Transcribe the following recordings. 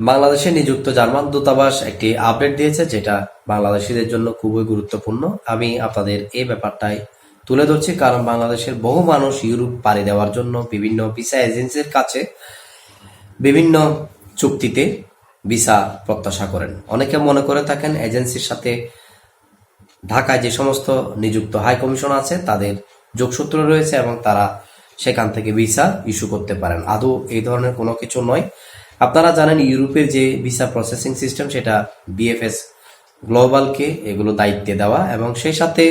বাংলাদেশে নিযুক্ত জার্মান দূতাবাস একটি আপডেট দিয়েছে, যেটা বাংলাদেশিদের জন্য খুবই গুরুত্বপূর্ণ। আমি আপনাদের এই ব্যাপারটাই তুলে ধরছি, কারণ বাংলাদেশের বহু মানুষ ইউরোপ পাড়ি দেওয়ার জন্য বিভিন্ন ভিসা এজেন্সির কাছে বিভিন্ন চুক্তিতে ভিসা প্রত্যাশা করেন। অনেকে মনে করে থাকেন এজেন্সির সাথে ঢাকায় যে সমস্ত নিযুক্ত হাই কমিশন আছে, তাদের যোগসূত্র রয়েছে এবং তারা সেখান থেকে ভিসা ইস্যু করতে পারেন। আদৌ এই ধরনের কোনো কিছু নয়। আপনারা জানেন ইউরোপের যে ভিসা প্রসেসিং সিস্টেম, সেটা বিএফএস গ্লোবালকে এগুলো দায়িত্বে দেওয়া এবং সেই সাথে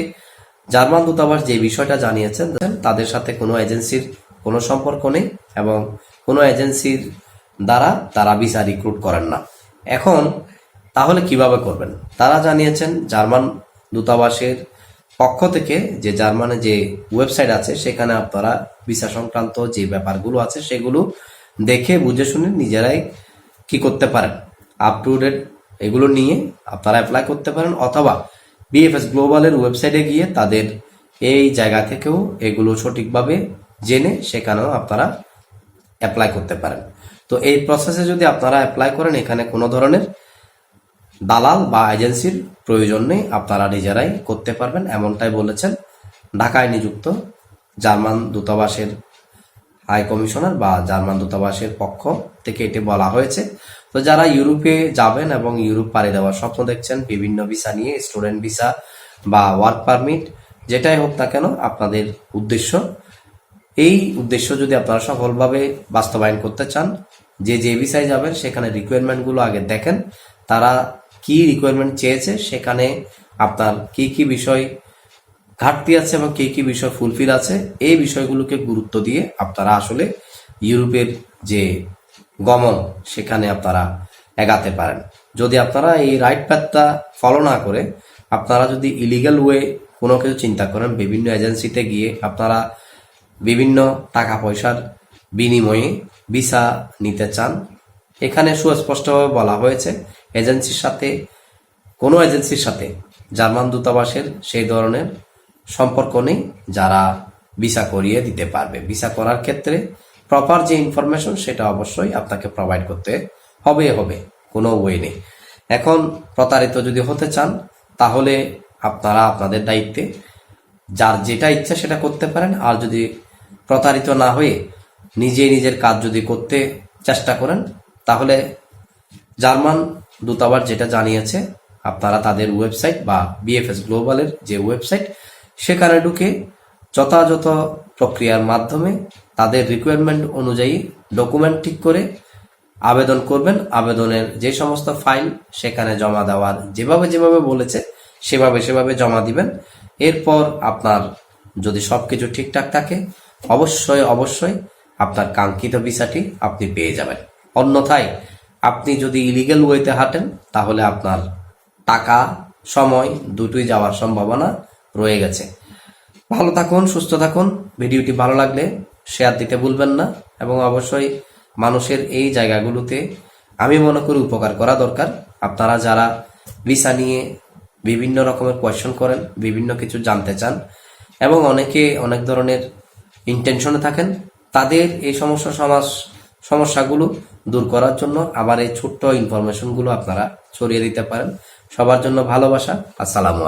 জার্মান দূতাবাস যে বিষয়টা জানিয়েছেন, তাদের সাথে কোনো এজেন্সির কোনো সম্পর্ক নেই এবং কোনো এজেন্সির দ্বারা তারা ভিসা রিক্রুট করেন না। এখন তাহলে কীভাবে করবেন? তারা জানিয়েছেন জার্মান দূতাবাসের পক্ষ থেকে যে জার্মানে যে ওয়েবসাইট আছে, সেখানে আপনারা ভিসা সংক্রান্ত যে ব্যাপারগুলো আছে, সেগুলো দেখে, বুঝে শুনে নিজেরাই কি করতে পারেন। আপ টু ডেট এগুলো নিয়ে আপনারা অ্যাপ্লাই করতে পারেন, অথবা বিএফএস গ্লোবালের ওয়েবসাইটে গিয়ে তাদের এই জায়গা থেকেও এগুলো সঠিকভাবে জেনে সেখানেও আপনারা অ্যাপ্লাই করতে পারেন। তো এই প্রসেসে যদি আপনারা অ্যাপ্লাই করেন, এখানে কোনো ধরনের দালাল বা এজেন্সির প্রয়োজন নেই, আপনারা নিজেরাই করতে পারবেন। এমনটাই বলেছেন ঢাকায় নিযুক্ত জার্মান দূতাবাসের হাই কমিশনার বা জার্মান দূতাবাসের পক্ষ থেকে এটি বলা হয়েছে। তো যারা ইউরোপে যাবেন এবং ইউরোপ পাড়ি দেওয়ার স্বপ্ন দেখছেন, বিভিন্ন ভিসা নিয়ে, স্টুডেন্ট ভিসা বা ওয়ার্ক পারমিট, যেটাই হোক না কেন, আপনাদের উদ্দেশ্য। এই উদ্দেশ্য যদি আপনারা সফলভাবে বাস্তবায়ন করতে চান, যে যে ভিসায় যাবেন, সেখানে রিকোয়ারমেন্টগুলো আগে দেখেন, তারা কি রিকোয়ারমেন্ট চেয়েছে, সেখানে আপনার কি কি বিষয় ঘাটতি আছে এবং কি কি বিষয় ফুলফিল আছে, এই বিষয়গুলোকে গুরুত্ব দিয়ে আপনারা আসলে ইউরোপের যে গমন, সেখানে আপনারা এগাতে পারেন। যদি আপনারা এই রাইট প্যাথটা ফলো না করে, আপনারা যদি ইলিগাল ওয়ে কোনো কিছু চিন্তা করেন, বিভিন্ন এজেন্সিতে গিয়ে আপনারা বিভিন্ন টাকা পয়সার বিনিময়ে ভিসা নিতে চান, এখানে সুস্পষ্টভাবে বলা হয়েছে এজেন্সির সাথে, কোনো এজেন্সির সাথে, জার্মান দূতাবাসের সেই ধরনের সম্পর্ক নেই, যারা ভিসা করিয়ে দিতে পারবে। ভিসা করার ক্ষেত্রে প্রপার যে ইনফরমেশন সেটা অবশ্যই আপনাকে প্রোভাইড করতে হবে হবে। কোনো ওয়ে নেই। এখন প্রতারিত যদি হতে চান, তাহলে আপনারা আপনাদের দায়িত্বে যার যেটা ইচ্ছা সেটা করতে পারেন। আর যদি প্রতারিত না হয়ে নিজে নিজের কাজ যদি করতে চেষ্টা করেন, তাহলে জার্মান দূতাবাস যেটা জানিয়েছে, আপনারা তাদের ওয়েবসাইট বা বিএফএস গ্লোবালের যে ওয়েবসাইট সেখানে ঢুকে যথাযথ প্রক্রিয়ার মাধ্যমে তাদের রিকোয়ারমেন্ট অনুযায়ী ডকুমেন্ট ঠিক করে আবেদন করবেন। আবেদনের যে সমস্ত ফাইল সেখানে জমা দেওয়ার যেভাবে যেভাবে বলেছে সেভাবে সেভাবে জমা দিবেন। এরপর আপনার যদি সবকিছু ঠিকঠাক থাকে, অবশ্যই অবশ্যই আপনার কাঙ্ক্ষিত ভিসাটি আপনি পেয়ে যাবেন। অন্যথায় আপনি যদি ইলিগেল ওয়েতে হাঁটেন, তাহলে আপনার টাকা, সময় দুটোই যাওয়ার সম্ভাবনা। রয়ে গেছে। ভালো থাকুন, সুস্থ থাকুন। ভিডিওটি ভালো লাগলে শেয়ার দিতে ভুলবেন না এবং অবশ্যই মানুষের এই জায়গাগুলোতে আমি মনে করি উপকার করা দরকার। আপনারা যারা ভিসা নিয়ে বিভিন্ন রকমের কোয়েশ্চন করেন, বিভিন্ন কিছু জানতে চান এবং অনেকে অনেক ধরনের ইন্টেনশনে থাকেন, তাদের এই সমস্যা সমাজ সমস্যাগুলো দূর করার জন্য আবার এই ছোট্ট ইনফরমেশনগুলো আপনারা ছড়িয়ে দিতে পারেন। সবার জন্য ভালোবাসা। আসসালামু আলাইকুম।